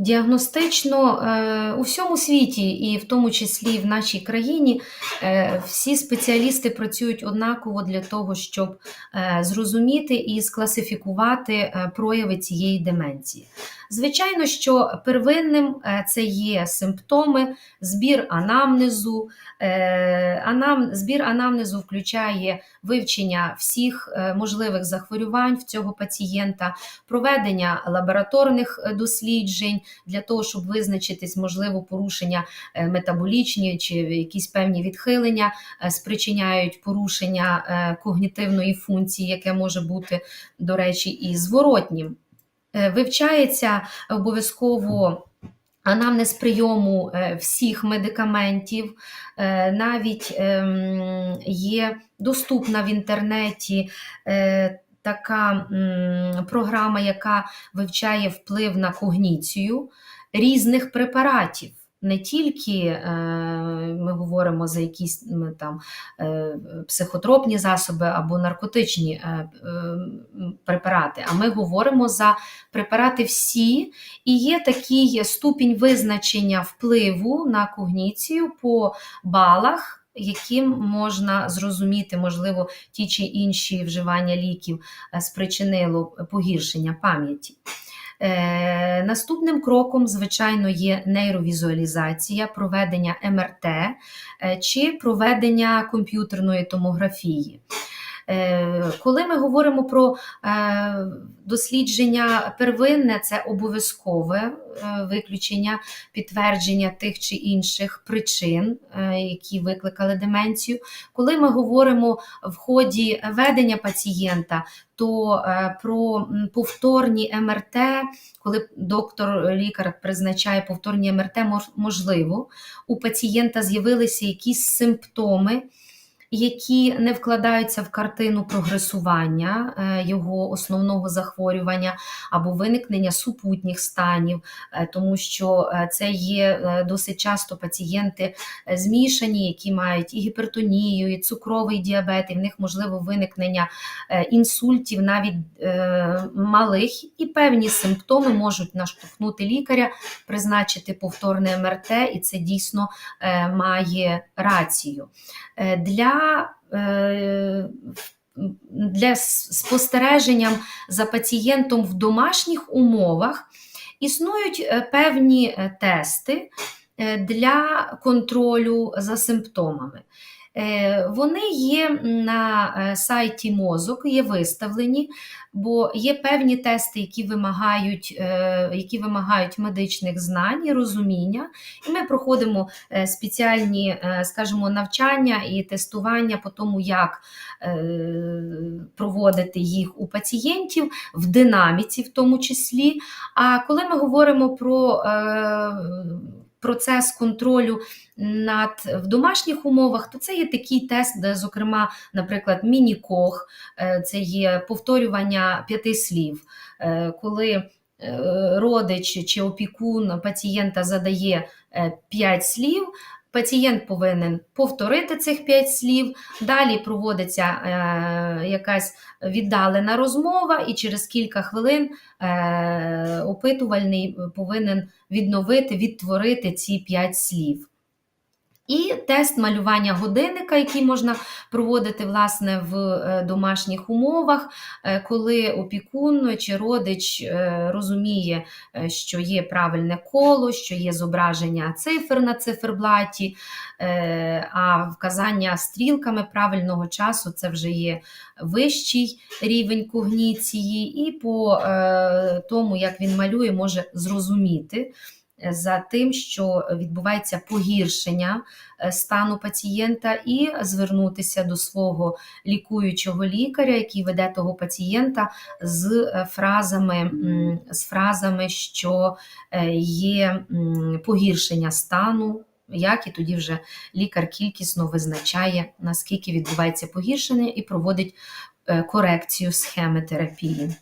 Діагностично е, у всьому світі, і в тому числі в нашій країні, е, всі спеціалісти працюють однаково для того, щоб е, зрозуміти і скласифікувати прояви цієї деменції. Звичайно, що первинним це є симптоми, збір анамнезу. Анам, збір анамнезу включає вивчення всіх можливих захворювань в цього пацієнта, проведення лабораторних досліджень для того, щоб визначитись, можливо, порушення е, метаболічні чи якісь певні відхилення е, спричиняють порушення е, когнітивної функції, яке може бути, до речі, і зворотнім. Вивчається обов'язково анамнез прийому всіх медикаментів, навіть ем, є доступна в інтернеті така м, програма, яка вивчає вплив на когніцію різних препаратів. Не тільки е, ми говоримо за якісь там е, психотропні засоби або наркотичні е, е, препарати, а ми говоримо за препарати всі, і є такий ступінь визначення впливу на когніцію по балах, яким можна зрозуміти, можливо, ті чи інші вживання ліків е, спричинило погіршення пам'яті. Е, наступним кроком, звичайно, є нейровізуалізація, проведення МРТ е, чи проведення комп'ютерної томографії. Е, Коли ми говоримо про е, дослідження первинне, це обов'язкове е, виключення підтвердження тих чи інших причин, які викликали деменцію. Коли ми говоримо в ході ведення пацієнта, то про повторні МРТ, коли доктор-лікар призначає повторні МРТ, можливо, у пацієнта з'явилися якісь симптоми, які не вкладаються в картину прогресування е, його основного захворювання або виникнення супутніх станів, е, тому що е, це є досить часто пацієнти змішані, які мають і гіпертонію, і цукровий діабет, і в них можливо виникнення інсультів, навіть малих, і певні симптоми можуть наштовхнути лікаря, призначити повторне МРТ, і це дійсно має рацію. Для е, для спостереження за пацієнтом в домашніх умовах існують е, певні е, тести для контролю за симптомами. Е, Вони є на е, сайті мозок, є виставлені, бо є певні тести, які вимагають, е, які вимагають медичних знань і розуміння. І ми проходимо спеціальні, скажімо, навчання і тестування по тому, як проводити їх у пацієнтів в динаміці, в тому числі. А коли ми говоримо про процес контролю над в домашніх умовах, то це є такий тест, де, зокрема, наприклад, міні-кох, е, це є повторювання п'яти слів, Е, коли е, родич чи опікун пацієнта задає п'ять слів. Пацієнт повинен повторити цих п'ять слів, далі проводиться е, якась віддалена розмова, і через кілька хвилин е, опитувальний повинен відновити, відтворити ці п'ять слів. І тест малювання годинника, який можна проводити власне в е, домашніх умовах, е, коли опікун чи родич е, розуміє, що є правильне коло, що є зображення цифр на циферблаті, а вказання стрілками правильного часу це вже є вищий рівень когніції, і по тому, як він малює, може зрозуміти за тим, що відбувається погіршення е, стану пацієнта, і звернутися до свого лікуючого лікаря, який веде того пацієнта з е, фразами, з фразами, що е, є погіршення стану. Як і тоді вже лікар кількісно визначає, наскільки відбувається погіршення, і проводить корекцію схеми терапії.